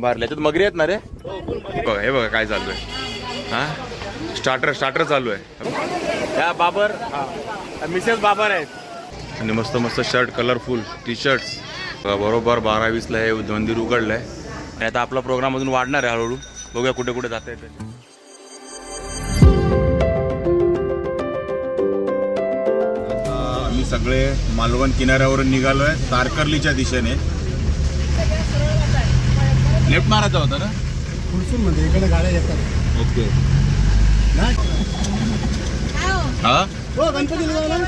बारल्या त्यात मगरी आहेत ना रे? बघा हे बघा काय चालू आहे. हा? स्टार्टर स्टार्टर चालू आहे. या बाबर हा. मिसेस बाबर आहेत. आणि मस्त मस्त शर्ट कलरफुल टी शर्ट्स बरोबर बारा वीसला हे मंदिर उघडलं आहे आणि आता आपला प्रोग्राम अजून वाढणार आहे हळूहळू. बघूया कुठे कुठे जाता येते आम्ही सगळे मालवण किनाऱ्यावरून निघालोय तारकर्लीच्या दिशेने. लेफ्ट मारायचा होता ना? खुर्सून मध्ये इकडे गाड्या येतात. ओके. हा. हो? गणपती झालं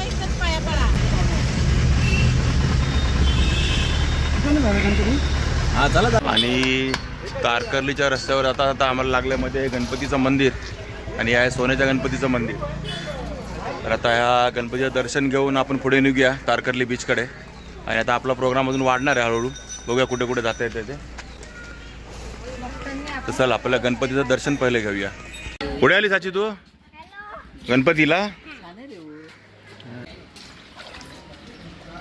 हा चला आणि तारकर्लीच्या रस्त्यावर आता आता आम्हाला लागल्यामध्ये गणपतीचं मंदिर आणि या सोन्याच्या गणपतीचं मंदिर. तर आता ह्या गणपतीचं दर्शन घेऊन आपण पुढे निघूया तारकर्ली बीचकडे आणि आता आपला प्रोग्राम अजून वाढणार आहे हळूहळू. बघूया कुठे कुठे जाता येते ते. तर चल आपल्याला गणपतीचं दर्शन पहिले घेऊया. पुढे आली साची तू? गणपतीला?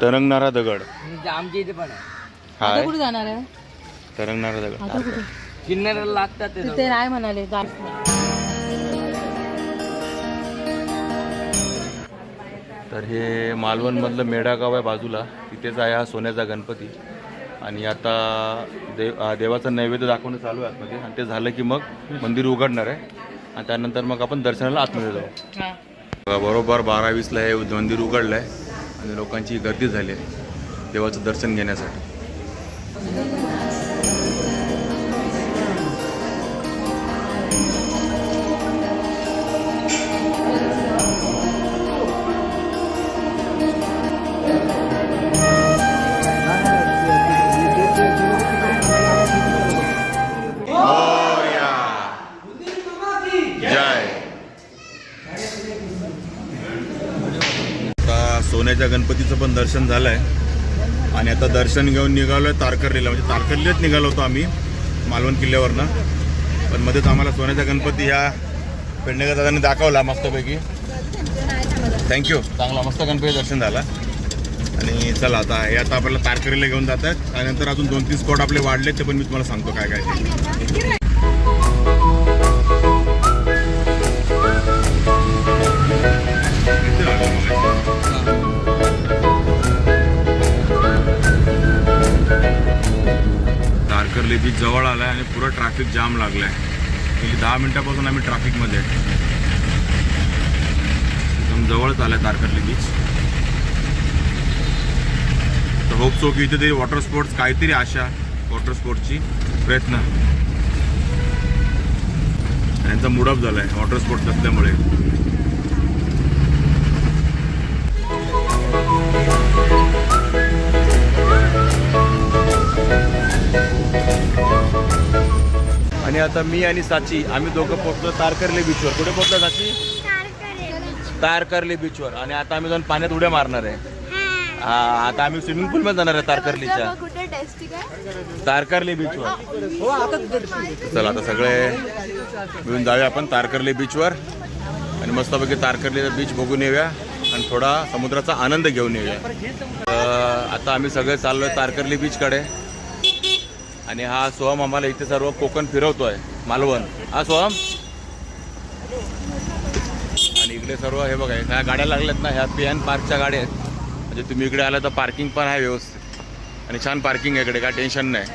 तरंगणारा दगड. आमच्या इथे पण हाय. कुठे जाणार आहे? तरंगणारा दगड. किन्नऱ्याला लागतात ते तिथे नाही म्हणाले तर हे मालवणमधलं मेढा गाव आहे बाजूला. तिथेच आहे हा सोन्याचा गणपती. आणि आता देव देवाचं नैवेद्य दाखवणं चालू आहे आतमध्ये. आणि ते झालं की मग मंदिर उघडणार आहे. आणि त्यानंतर मग आपण दर्शनाला आतमध्ये जाऊ. बरोबर बारा वीसला हे मंदिर उघडलं आहे आणि लोकांची गर्दी झाली आहे. देवाचं दर्शन घेण्यासाठी. आणि आता दर्शन घेऊन निघालो आहे तारकर्लीला. म्हणजे तारकर्लीलाच निघालो होतो आम्ही मालवण किल्ल्यावरनं. पण मध्येच आम्हाला सोन्याचा गणपती ह्या पेडणेकर दादाने दाखवला मस्तपैकी. थँक्यू चांगला मस्त गणपती दर्शन झाला. आणि चला आता हे आता आपल्याला तारकर्लीला घेऊन जात आहेत आणि नंतर अजून दोन तीन स्पॉट आपले वाढले ते पण मी तुम्हाला सांगतो काय काय ते. तारकर्ली बीच जवळ आलाय आणि पुरं ट्रॅफिक जाम लागलाय. गेली दहा मिनिटापासून आम्ही ट्रॅफिकमध्ये एकदम जवळच आलाय तारकर्ली बीच तर होप सो की इथे तरी वॉटर स्पोर्ट्स काहीतरी आशा वॉटर स्पोर्ट्सची प्रयत्न. त्यांचा झाला आहे वॉटर स्पोर्ट्स असल्यामुळे आणि आता मी आणि साची आम्ही दोघं पोहोचलो तारकर्ले बीचवर कुठे पोहोचलो साची? तारकर्ली बीचवर आणि आता आम्ही जाऊन पाण्यात उड्या मारणार आहे. आता आम्ही स्विमिंग पूल मध्ये जाणार आहे तारकर्लीच्या. तारकर्ली बीचवर चला आता सगळे मिळून जाऊया आपण तारकर्ली बीचवर आणि मस्तपैकी तारकर्लीचा बीच बघून येऊया. आणि थोडा समुद्राचा आनंद घेऊन येऊया. आता आम्ही सगळे चाललोय तारकर्ली बीचकडे आणि हा सोहम आम्हाला इथे सर्व कोकण फिरवतोय मालवण. हा सोहम? आणि इकडे सर्व हे बघा ह्या गाड्या लागल्यात ना ह्या पी एन पार्कच्या गाड्या आहेत. म्हणजे तुम्ही इकडे आला तर पार्किंग पण आहे व्यवस्थित. आणि छान पार्किंग आहे इकडे काय टेन्शन नाही.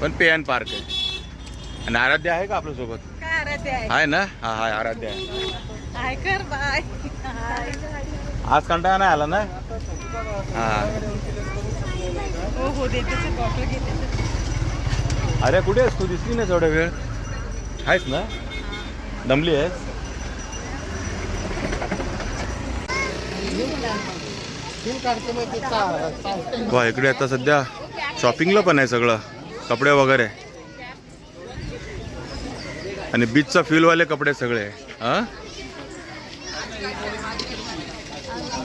पण पे एन पार्क आहे. आणि आराध्य आहे का आपल्यासोबत? आहे? आहे ना? हा हा आराध्य आहे. हाय आज कंटाळा नाही आला ना? हा हो हो देते. अरे कुठे आहेस तू? दिसली नाही थोडा वेळ. आहेस ना? दमली आहेस? वा इकडे आता सध्या शॉपिंगला पण आहे सगळं. कपडे वगैरे. आणि बीचचा फीलवाले कपडे सगळे. हा?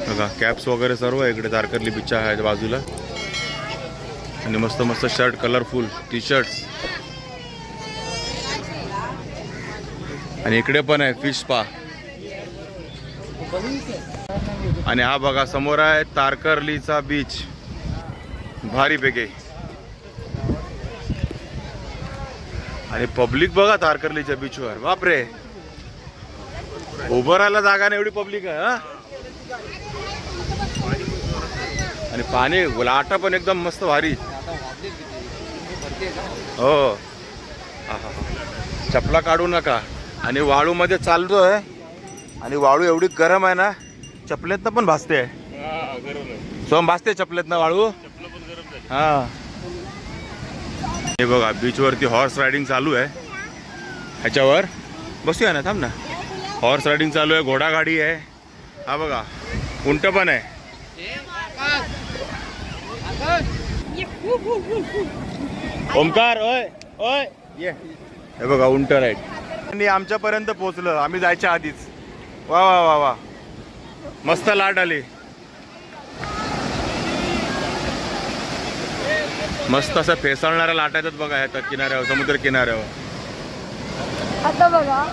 बघा कॅप्स वगैरे सर्व इकडे तारकर्ली बीचच्या आहेत बाजूला. आणि मस्त मस्त शर्ट कलरफुल टी शर्ट्स आणि इकडे पण आहे फिश स्पा आणि हा बघा समोर आहे तारकर्लीचा बीच भारी पेके. आणि पब्लिक बघा तारकर्लीच्या बीचवर बापरे. उभं राहायला जागा नाही एवढी पब्लिक आहे हा? आणि पाणी लाटा पण एकदम मस्त भारी. हो. चपला काढू नका. आणि वाळूमध्ये चालतोय. आणि वाळू एवढी गरम आहे ना चपलेतनं पण भासते. सोम भासते चपलेतनं वाळू? हा. हे बघा बीचवरती हॉर्स रायडिंग चालू आहे. ह्याच्यावर. बसूया ना थांब ना. हॉर्स रायडिंग चालू आहे घोडागाडी आहे. हा बघा उंट पण आहे. ओमकार ओय ओय. ये. हे बघा उंट राईड आणि आमच्यापर्यंत पोहोचलं. आम्ही जायच्या आधीच. वा वा वा वा. मस्त लाट आली. मस्त असं फेसाळणाऱ्या लाटा येतात बघा ह्या किनाऱ्यावर समुद्र किनाऱ्यावर. आता बघा.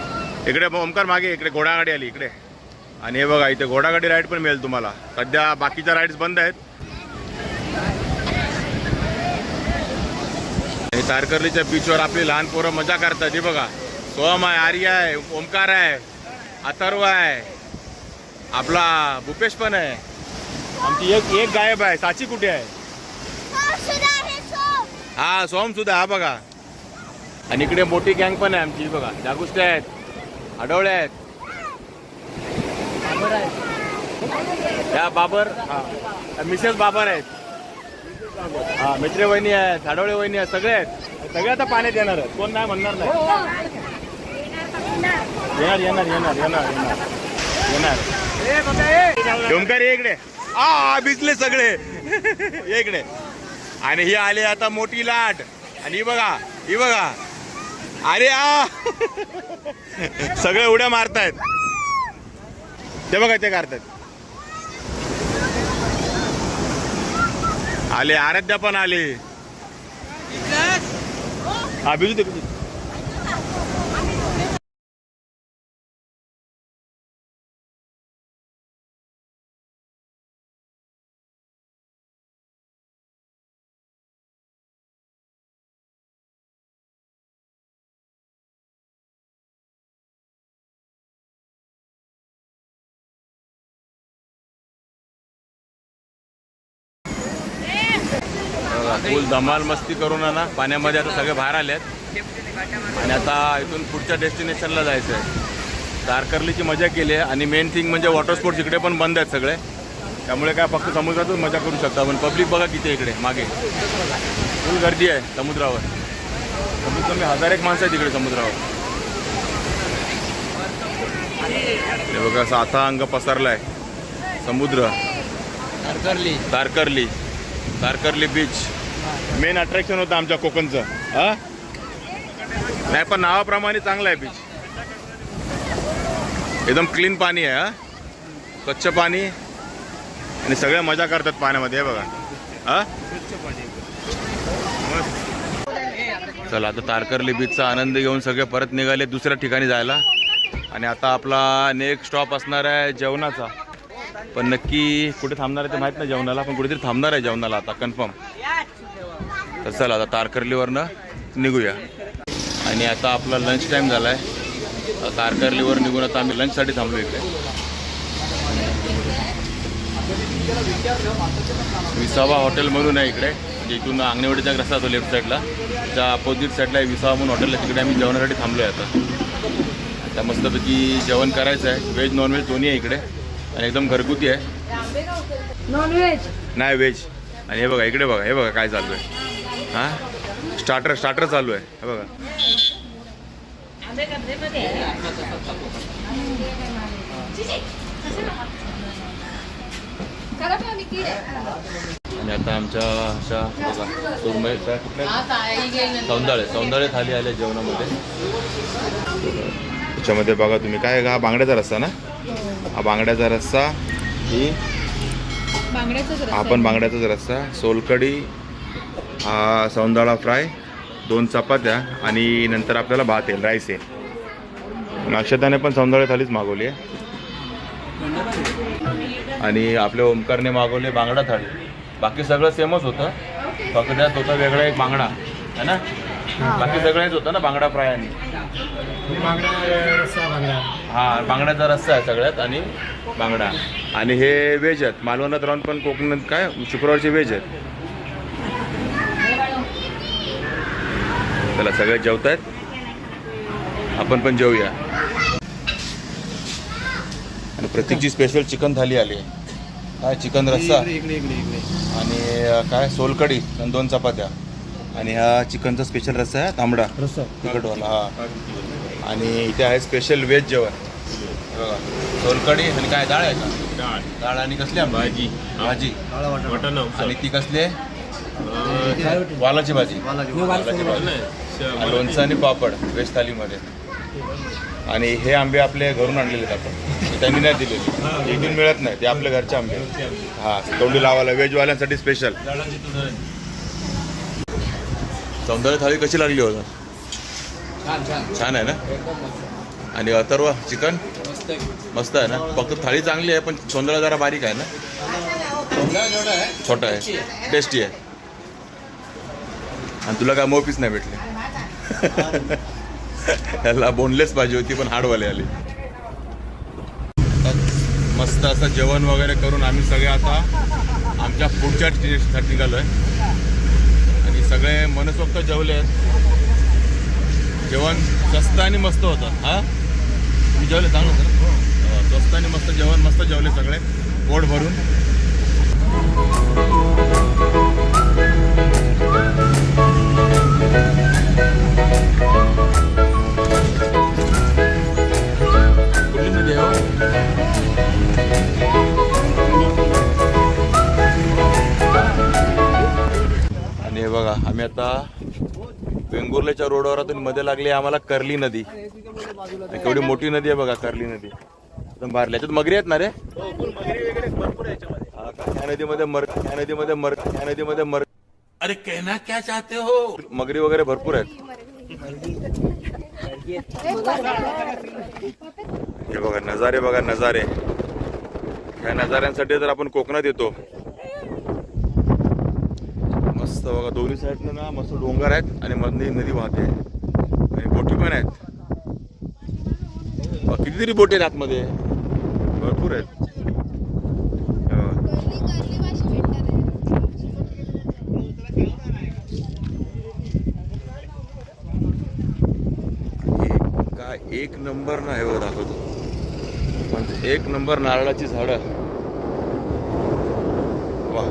इकडे ओमकार मागे इकडे घोडागाडी आली इकडे. आणि हे बघा इथे घोडागाडी राईड पण मिळेल तुम्हाला. सध्या बाकीच्या राईड्स बंद आहेत. तारकर्लीच्या बीचवर आपली लहान पोरं मजा करतात. हे बघा. सोहम आहे आर्या आहे ओमकार आहे अथर्व आहे. आपला भूपेश पण आहे. आमची एक एक गायब आहे. साची कुठे आहे? हा सोहम सुद्धा हा बघा. आणि इकडे मोठी गँग पण आहे आमची बघा. जागुस्ते आहेत आडवळे आहेत. या बाबर हा. मिसेस बाबर आहेत. हा मित्रे वहिनी आहे झाडोळे वहिनी आहे सगळे आहेत. सगळे आता पाण्यात येणार आहेत. कोण नाही म्हणणार नाही. येणार येणार येणार येणार येणार. येणार. डोमकार इकडे. आ भिजले सगळे. इकडे. आणि ही आली आता मोठी लाट. आणि ही बघा ही बघा. अरे आ. सगळे उड्या मारतायत. ते बघा ते करतायत. आले आराध्या पण आले. हा फुल धमाल मस्ती करून आहे ना पाण्यामध्ये आता सगळे बाहेर आले आहेत आणि आता इथून पुढच्या डेस्टिनेशनला जायचं आहे. तारकर्लीची मजा केली आहे. आणि मेन थिंग म्हणजे वॉटर स्पोर्ट्स इकडे पण बंद आहेत सगळे. त्यामुळे काय फक्त समुद्रातच मजा करू शकता पण पब्लिक बघा किती आहे इकडे मागे. फुल गर्दी आहे समुद्रावर. कमीत कमी हजार एक माणसं आहेत इकडे समुद्रावर. हे बघा असा आता अंग पसरलाय. समुद्र. Tarkarli Tarkarli Tarkarli beach main attraction होतं आमच्या कोकणचं. हा? नाही पण नावाप्रमाणे चांगलं आहे बीच एकदम क्लीन पाणी आहे हा? स्वच्छ पाणी. आणि सगळे मजा करतात पाण्यामध्ये बघा. हा? चला आता तारकर्ली बीचचा आनंद घेऊन सगळे परत निघाले दुसऱ्या ठिकाणी जायला. आणि आता आपला नेक्स्ट स्टॉप असणार आहे जेवणाचा. पण नक्की कुठे थांबणार आहे ते माहीत नाही जेवणाला पण कुठेतरी थांबणार आहे जेवणाला आता कन्फर्म तर चला आता तारकर्लीवरनं निघूया. आणि आता आपला लंच टाईम झाला आहे तारकर्लीवर निघून आता आम्ही लंचसाठी थांबलो इकडे. विसावा हॉटेल म्हणून आहे इकडे. म्हणजे इथून अंगणेवाडीचा रस्ता होतो लेफ्ट साईडला त्या अपोजिट साईडला आहे विसावा म्हणून हॉटेल आहे तिकडे आम्ही जेवणासाठी थांबलो आहे आता. आता मस्तपैकी जेवण करायचं आहे व्हेज नॉनव्हेज दोन्ही आहे इकडे. आणि एकदम घरगुती आहे. नॉनव्हेज नाही व्हेज आणि हे बघा इकडे बघा हे बघा काय चालू आहे. हां? स्टार्टर स्टार्टर चालू आहे. हे बघा. आणि आता आमच्या अशा बघा सुरमई कुठल्या? सौंदाळे सौंदाळे थाली आल्या जेवणामध्ये. त्याच्यामध्ये बघा तुम्ही काय हा बांगड्याचा रस्सा ना? हा बांगड्याचा रस्सा ही हा पण बांगड्याचाच रस्सा. सोलकडी हा सौंदाळा फ्राय दोन चपात्या आणि नंतर आपल्याला भात येईल राईस येईल नक्षताने पण सौंदाळे थालीच मागवली आहे. आणि आपल्या ओमकारने मागवले बांगडा थाळी. बाकी सगळं सेमच होतं. फक्त त्यात होता वेगळा एक बांगडा. है ना? बाकी सगळेच होतं ना बांगडा फ्राय आणि? बांगडा रस्सा बांगडा. हा बांगड्याचा रस्सा आहे सगळ्यात आणि बांगडा. आणि हे व्हेज आहेत. मालवणात राहून पण कोकणात काय? शुक्रवारचे व्हेज आहेत. चला सगळे जेवत आहेत आपण पण जेवूया. आणि प्रत्येकची स्पेशल चिकन थाली आली आहे. काय? चिकन रस्सा? इकडे इकडे इकडे आणि काय? सोलकढी आणि दोन चपात्या. आणि हा चिकनचा स्पेशल रस्सा आहे तांबडा. रस्सा. तिखटवाला हा. आणि इथे आहे स्पेशल व्हेज जेवण. हे सोलकढी आणि काय डाळ आहे का? डाळ. डाळ आणि कसली आहे? भाजी. भाजी. मटन आणि ती कसली आहे? वालाची भाजी. वालाची भाजी. आणि लोणचं आणि पापड व्हेज थालीमध्ये. आणि हे आंबे आपले घरून आणलेले आहेत आपण. हे त्यांनी नाही दिलेले. इथून मिळत नाही. ते आपल्या घरचे आंबे. हा तोंडी लावायला. व्हेजवाल्यांसाठी स्पेशल सौंदर्य थाळी कशी लागली होता छान आहे ना? आणि अथर्व चिकन? मस्त आहे. ना? फक्त थाळी चांगली आहे पण सौंदर्य जरा बारीक आहे ना? छोटा आहे. टेस्टी आहे. आणि तुला काय मोपीस नाही भेटले. त्याला बोनलेस पाहिजे होती पण हाडवाले आली. मस्त असं जेवण वगैरे करून आम्ही सगळे आता आमच्या पुढच्या टेस्टसाठी निघालोय. आणि सगळे मनसोक्त जेवले आहेत. जेवण स्वस्त आणि मस्त होतं. हा? तुम्ही जेवले? चांगलं होतं हो, स्वस्त आणि मस्त जेवण मस्त जेवले सगळे. पोट भरून. हे बघा आम्ही आता वेंगुर्ल्याच्या रोडवर मध्ये लागली आम्हाला कर्ली नदी. केवढी मोठी नदी आहे बघा कर्ली नदी. एकदम बाहेर याच्यात मगरी आहेत ना रे? हा? या नदीमध्ये मर या नदीमध्ये मर या नदीमध्ये मर. अरे कहना क्या चाहते हो? मगरी वगैरे भरपूर आहेत. हे बघा नजारे बघा नजारे. ह्या नजाऱ्यांसाठी तर आपण कोकणात येतो. मस्त बघा दोन्ही साईडनं ना मस्त डोंगर आहेत आणि मधली नदी वाहते. आणि बोटी पण आहेत. कितीतरी बोटी आहेत आतमध्ये? भरपूर आहेत. एक काय एक नंबर ना हे दाखवतो. म्हणजे एक नंबर नारळाची झाडं. वा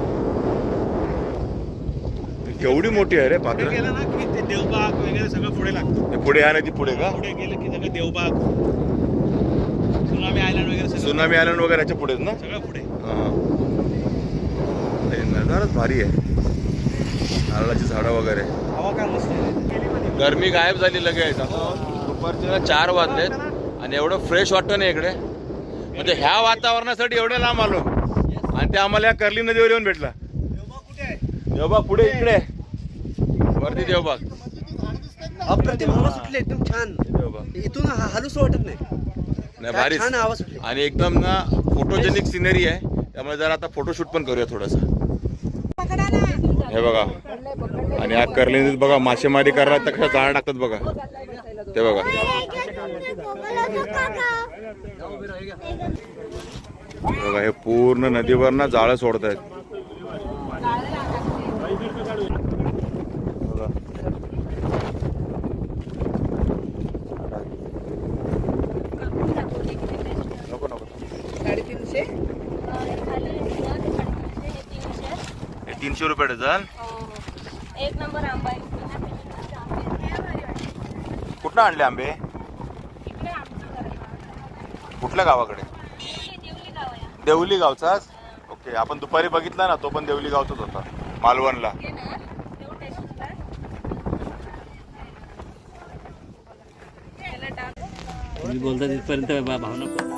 केवढी मोठी आहे रे पात्र? गेलं ना की ते देवबाग वगैरे सगळं पुढे लागतं. हे पुढे ह्या नदी पुढे का? पुढे गेलं की सगळं देवबाग. सुनामी आयलंड वगैरे सगळं. सुनामी आयलंड वगैरे याच्या पुढेच ना? सगळं पुढे. हा. हे नजाराच भारी आहे. नारळाची झाडं वगैरे. हवा काय मस्त आहे. गरमी गायब झाली लगेच. आता दुपारचे ना चार वाजलेत आणि एवढं फ्रेश वाटतं ना इकडे. म्हणजे ह्या वातावरणासाठी एवढे लांब आलो. आणि ते आम्हाला या कर्ली नदीवर येऊन भेटला. देवबाग पुढे इकडे. वरती देवबाग अप्रतिम हवा सुटली एकदम छान. देवबाग इथून हा- हालूच वाटत नाही. नाही भारीच. छान हवा सुटली. आणि एकदम ना फोटोजेनिक सिनरी आहे. त्यामुळे जरा आता फोटोशूट पण करूया थोडासा. हे बघा. आणि हा कर्ली नदीत बघा मासेमारी करायला तर कशा जाळ्या टाकतात बघा. ते बघा. हे बघा हे पूर्ण नदीवर ना जाळं सोडतायत. बघा. तीनशे रुपये डझन. एक नंबर आंबा कुठनं आणले आंबे? कुठल्या गावाकडे? देवली गाव आहे. देवली गावचाच? ओके आपण दुपारी बघितला ना तो पण देवली गावचाच होता मालवणला. बोलता तिथपर्यंत भावना